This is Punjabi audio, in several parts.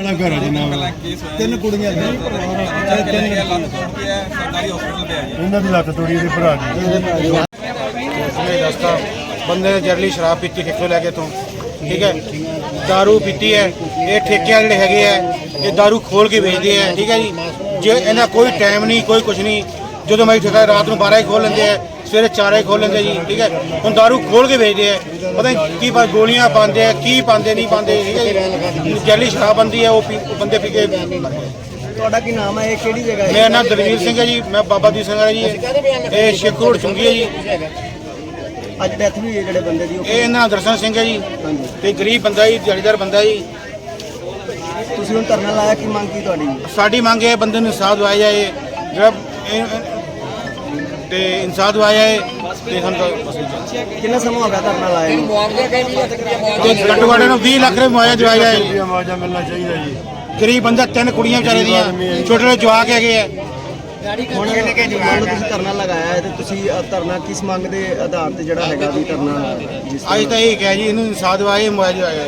ਵਾਲਾ ਘਰ ਹੈ ਜਨਾਬ ਤਿੰਨ ਕੁੜੀਆਂ ਨੇ ਇਹਨਾਂ ਦੀ ਲੱਤ ਤੋੜੀ ਇਹਦੇ ਭਰਾ ਦੀ ਉਸਨੇ ਦੱਸਤਾ ਬੰਦੇ ਨੇ ਜਰਲੀ ਸ਼ਰਾਬ ਪੀਤੀ ਠੇਕੇ ਲੈ ਕੇ ਤੋਂ ਠੀਕ ਹੈ दारू ਪੀਤੀ ਹੈ ਇਹ ਠੇਕਿਆਂ ਜਿਹੜੇ ਹੈਗੇ ਆ ਇਹ दारू ਖੋਲ ਕੇ ਵੇਚਦੇ ਆ ਠੀਕ ਹੈ ਜੀ ਜੇ ਇਹਨਾਂ ਕੋਈ ਟਾਈਮ ਨਹੀਂ ਕੋਈ ਕੁਝ ਨਹੀਂ ਜਦੋਂ ਮੈਂ ਠੇਕਾ ਰਾਤ ਨੂੰ 12 ਹੀ ਖੋਲ ਲੈਂਦੇ ਆ ਸਵੇਰੇ 4 ਹੀ ਖੋਲ ਲੈਂਦੇ ਜੀ ਠੀਕ ਹੈ। ਹੁਣ दारू ਖੋਲ ਕੇ ਵੇਚਦੇ ਆ। ਪਤਾ ਨਹੀਂ ਕੀ ਪਾ ਗੋਲੀਆਂ ਪਾਉਂਦੇ ਆ ਕੀ ਪਾਉਂਦੇ ਨਹੀਂ ਪਾਉਂਦੇ ਠੀਕ ਹੈ ਜੀ। ਜਰਲੀ ਸ਼ਰਾਬ ਬੰਦੀ ਹੈ ਉਹ ਪੀ- ਉਹ ਬੰਦੇ ਪੀ ਕੇ ਤੁਹਾਡਾ ਕੀ ਨਾਮ ਹੈ? ਇਹ ਕਿਹੜੀ ਜਗ੍ਹਾ ਹੈ? ਮੇਰਾ ਨਾਮ ਦਲਵੀਰ ਸਿੰਘ ਹੈ ਜੀ ਮੈਂ ਬਾਬਾ ਦੀ ਸਿੰਘ ਹੈ ਜੀ। ਇਹ ਸ਼ੇਖੂ ਰੋਡ ਚੁੰਗੀ ਹੈ ਜੀ। ਅੱਜ ਡੈਥ ਵੀ ਹੋਈ ਹੈ ਜਿਹੜੇ ਬੰਦੇ ਦੀ ਉਹ ਇਹ ਇਹਨਾਂ ਦਰਸ਼ਨ ਸਿੰਘ ਹੈ ਜੀ। ਹਾਂਜੀ। ਤੇ ਗਰੀਬ ਬੰਦਾ ਜੀ ਦਿਹਾੜੀਦਾਰ ਬੰਦਾ ਜੀ। ਤੁਸੀਂ ਹੁਣ ਧਰਨਾ ਲਾਇਆ ਕੀ ਮੰਗ ਕੀ ਤੁਹਾਡੀ? ਸਾਡੀ ਮੰਗ ਹੈ ਬੰਦੇ ਨੂੰ ਇਨਸਾਫ ਦਵਾਇਆ ਜਾਏ। ਜਿਹੜਾ ਇਹ- ਤੇ ਇਨਸਾਫ ਦਵਾਇਆ ਜਾਏ ਤੇ ਸਾਨੂੰ ਤਾਂ ਬਸ ਇਹ ਚਾਹੀਦਾ। ਕਿੰਨਾ ਸਮਾਂ ਹੋ ਗਿਆ ਧਰਨਾ ਲਾਇਆ ਨੂੰ? ਤੇ ਘੱਟੋ ਘੱਟ ਨੂੰ 20 ਲੱਖ ਰੁਪਏ ਮੁਆਵਜ਼ਾ ਦਵਾਇਆ ਇਹ ਆਵਾਜ਼ਾਂ ਮਿਲਣਾ ਚਾਹੀਦਾ ਜੀ। ਗਰੀਬ ਬੰਦਾ ਤਿੰਨ ਕੁੜੀਆਂ ਵਿਚਾਰੇ ਦੀਆਂ ਛੋਟੇ ਛੋਟੇ ਜਵਾਕ ਹੈਗੇ ਆ। ਹੁਣ ਮੰਨ ਲਓ ਤੁਸੀਂ ਧਰਨਾ ਲਗਾਇਆ ਹੈ ਤੇ ਤੁਸੀਂ ਅ, ਧਰਨਾ ਕਿਸ ਮੰਗ ਦੇ ਆਧਾਰ ਤੇ ਜਿਹੜਾ ਹੈਗਾ ਵੀ ਧਰਨਾ ਜਿਸ ਅੱਜ ਤਾਂ ਇਹ ਕਿਹਾ ਜੀ ਇਹਨੂੰ ਇਨਸਾਫ ਦਵਾਇਆ ਮੁਆਵਜ਼ਾ ਦਵਾਇਆ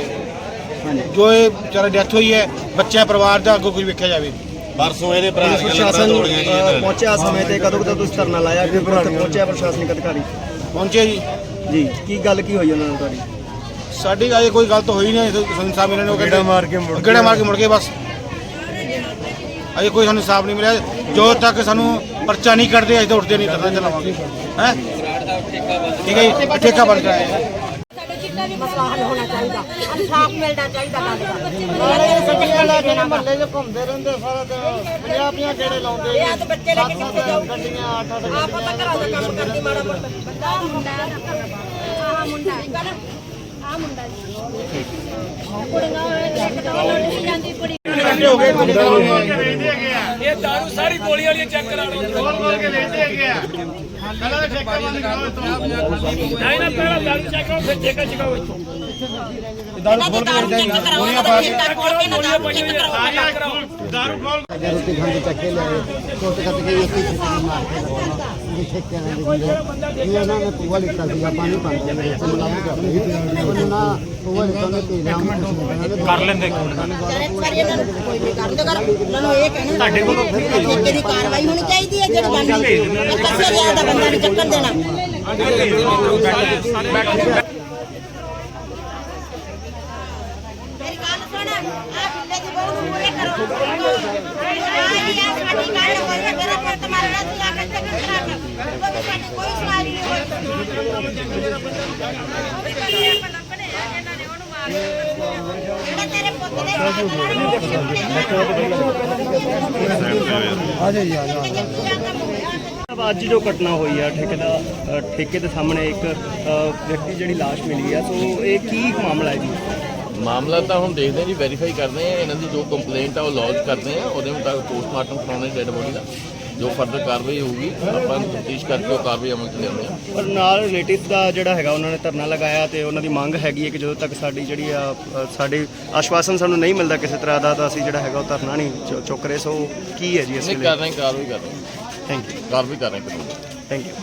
ਹਾਂਜੀ। ਜੋ ਇਹ ਵਿਚਾਰਾ ਡੈਥ ਹੋਈ ਹੈ ਬੱਚਿਆਂ ਪਰਿਵਾਰ ਦਾ ਅੱਗੋਂ ਕੁਝ ਵੇਖਿਆ ਜਾਵੇ। ਪਰਸੋਂ ਇਹਦੇ ਭਰਾ ਪੁਲਿਸ ਪ੍ਰਸ਼ਾਸਨ ਪਹੁੰਚਿਆ ਸਮੇਂ ਤੇ ਕਦੋਂ ਕਦੋਂ ਤੁਸੀਂ ਧਰਨਾ ਲਾਇਆ? ਕਿ ਪਹੁੰਚਿਆ ਪ੍ਰਸ਼ਾਸਨਿਕ ਅਧਿਕਾਰੀ? ਪਹੁੰਚੇ ਜੀ। ਜੀ ਕੀ ਗੱਲ ਕੀ ਹੋਈ ਉਹਨਾਂ ਨਾਲ ਤੁਹਾਡੀ? ਸਾਡੀ ਅਜੇ ਕੋਈ ਗਲਤ ਹੋਈ ਨਹੀਂ ਸੰਸਾਰ ਮਿਲਣ ਨੂੰ ਗੇੜਾ ਮਾਰ ਕੇ ਮੁੜ ਗੇੜਾ ਮਾਰ ਕੇ ਮੁੜ ਗਏ ਬਸ। ਅਜੇ ਕੋਈ ਸਾਨੂੰ ਇਨਸਾਫ ਨਹੀਂ ਮਿਲਿਆ। ਜੋ ਤੱਕ ਸਾਨੂੰ ਪਰਚਾ ਨਹੀਂ ਕੱਢਦੇ ਅਜੇ ਤਾਂ ਉੱਠਦੇ ਨਹੀਂ ਤਰ੍ਹਾਂ ਚਲਾਵਾਂਗੇ। ਹੈ? ਠੀਕ ਹੈ ਜੀ ਠੇਕਾ ਬਣ ਗਿਆ। ਮਸਲਾ ਹੱਲ ਹੋਣਾ ਚਾਹੀਦਾ। ਇਨਸਾਫ ਮਿਲਣਾ ਚਾਹੀਦਾ ਗੱਲ ਦਾ ਜਿਹੜੇ ਮਹੱਲੇ 'ਚ ਘੁੰਮਦੇ ਰਹਿੰਦੇ ਸਾਰਾ ਦਿਨ। ਪੰਜਾਹ ਪੰਜਾਹ ਗੇੜੇ ਲਾਉਂਦੇ ਇਹ ਤਾਂ ਬੱਚੇ ਲੈ ਕੇ ਕਿੱਥੇ ਜਾਊ ਗੱਡੀਆਂ ਅੱਠ ਅੱਠ ਆਪ ਤਾਂ ਘਰਾਂ ਦਾ ਕੰਮ ਕਰਦੀ ਮਾੜਾ ਮੋਟਾ। ਬੰਦਾ ਮੁੰਡਾ ਆਹ ਮੁੰਡਾ ਆਹ ਮੁੰਡਾ ਜੀ। ਕੁੜੀਆਂ ਇੱਕ ਤਾਂ ਲੁੱਟ ਜਾਂਦੀ ਕੁੜੀ। ਇਹ ਦਾਰੂ ਸਾਰੀ ਗੋਲੀ ਵਾਲੀ ਚੈੱਕ ਕਰਾ ਲਓ। ਖੋਲ ਖੋਲ ਕੇ ਲੈਂਦੇ ਹੈਗੇ ਆ। ਪਹਿਲਾਂ ਤਾਂ ਠੇਕਾ ਬੰਦ ਕਰਾਓ ਨਹੀਂ ਨਾ ਪਹਿਲਾਂ ਦਾਰੂ ਚੈੱਕ ਕਰੋ ਫਿਰ ਠੇਕਾ ਚਕਾਓ ਇੱਥੋਂ ਦਾਰੂ ਖੋਲ ਕੇ ਗੋਲੀਆਂ ਪਾ ਕੇ ਖੋਲ ਕੇ ਨਾ ਦਾਰੂ ਚੈੱਕ ਦਾਰੂ ਖੋਲ। ਰੋਟੀ ਖਾਂਦੇ ਚੱਕੇ ਲੈ ਕੋਟ ਕੱਟ ਕੇ ਉੱਥੇ ਹੀ ਛੁੱਟੀ ਮਾਰ ਕੇ ਇਹ ਠੇਕਿਆਂ ਦੇ ਦਿੰਦੇ ਇਹ ਉਹਨਾਂ ਨੇ ਪੂਆ ਲਿਖਤਾ ਸੀ ਪਾਣੀ ਪਾਉਂਦੇ ਨੇ ਤੇ ਮਲਾਈ ਕਰਦੇ ਉਹਨਾਂ ਨਾ ਪੂਆ ਲਿਖਤਾ ਨੇ ਤੇ ਨਾਮ ਕਰ ਲੈਂਦੇ ਵਾਰੀ ਇਹਨਾਂ ਨੂੰ ਕੋਈ ਨਹੀਂ ਕਰਦੇ ਕਰ ਉਹਨਾਂ ਨੂੰ ਇਹ ਕਹਿਣਾ ਸਾਡੇ ਕੋਲ ਠੇਕੇ ਦੀ ਕਾਰਵਾਈ ਹੋਣੀ ਚਾਹੀਦੀ ਹੈ ਜਿਹੜੀ ਬਣਦੀ ਹੈ ਕਿਸੇ ਦਾ ਬੰਦਾ ਨਹੀਂ ਚੱਕਰ ਦੇਣਾ। ਅੱਜ ਜੋ ਘਟਨਾ ਹੋਈ ਆ ਠੇਕੇ ਦਾ ਠੇਕੇ ਦੇ ਸਾਹਮਣੇ ਇੱਕ ਵਿਅਕਤੀ ਜਿਹੜੀ ਲਾਸ਼ ਮਿਲੀ ਆ ਸੋ ਇਹ ਕੀ ਮਾਮਲਾ ਹੈ ਜੀ ਮਾਮਲਾ ਤਾਂ ਹੁਣ ਦੇਖਦੇ ਹਾਂ ਜੀ ਵੈਰੀਫਾਈ ਕਰਦੇ ਆ ਇਹਨਾਂ ਦੀ ਜੋ ਕੰਪਲੇਂਟ ਆ ਉਹ ਲੌਜ ਕਰਦੇ ਆ ਉਹਦੇ ਮੁਤਾਬਕ ਪੋਸਟਮਾਰਟਮ ਕਰਾਉਣਾ ਡੈਡ ਬੋਡੀ ਦਾ। ਜੋ ਫਰਦਰ ਕਾਰਵਾਈ ਹੋਊਗੀ ਆਪਾਂ ਤਫਤੀਸ਼ ਕਰਕੇ ਉਹ ਕਾਰਵਾਈ ਅਮਲ ਚ ਲਿਆਉਂਦੇ ਆ ਪਰ ਨਾਲ ਰਿਲੇਟਿਵ ਦਾ ਜਿਹੜਾ ਹੈਗਾ ਉਹਨਾਂ ਨੇ ਧਰਨਾ ਲਗਾਇਆ ਤੇ ਉਹਨਾਂ ਦੀ ਮੰਗ ਹੈਗੀ ਹੈ ਕਿ ਜਦੋਂ ਤੱਕ ਸਾਡੀ ਜਿਹੜੀ ਆ ਅ, ਸਾਡੇ ਆਸ਼ਵਾਸਨ ਸਾਨੂੰ ਨਹੀਂ ਮਿਲਦਾ ਕਿਸੇ ਤਰ੍ਹਾਂ ਦਾ ਤਾਂ ਅਸੀਂ ਜਿਹੜਾ ਹੈਗਾ ਉਹ ਧਰਨਾ ਨਹੀਂ ਚੁ- ਚੁੱਕ ਰਹੇ। ਸੋ ਕੀ ਹੈ ਜੀ ਇਸ ਨਹੀਂ ਲਈ ਕਰ ਰਹੇ ਕਾਰਵਾਈ ਕਰ ਰਹੇ ਥੈਂਕ ਯੂ ਕਾਰਵਾਈ ਕਰ ਰਹੇ। Thank you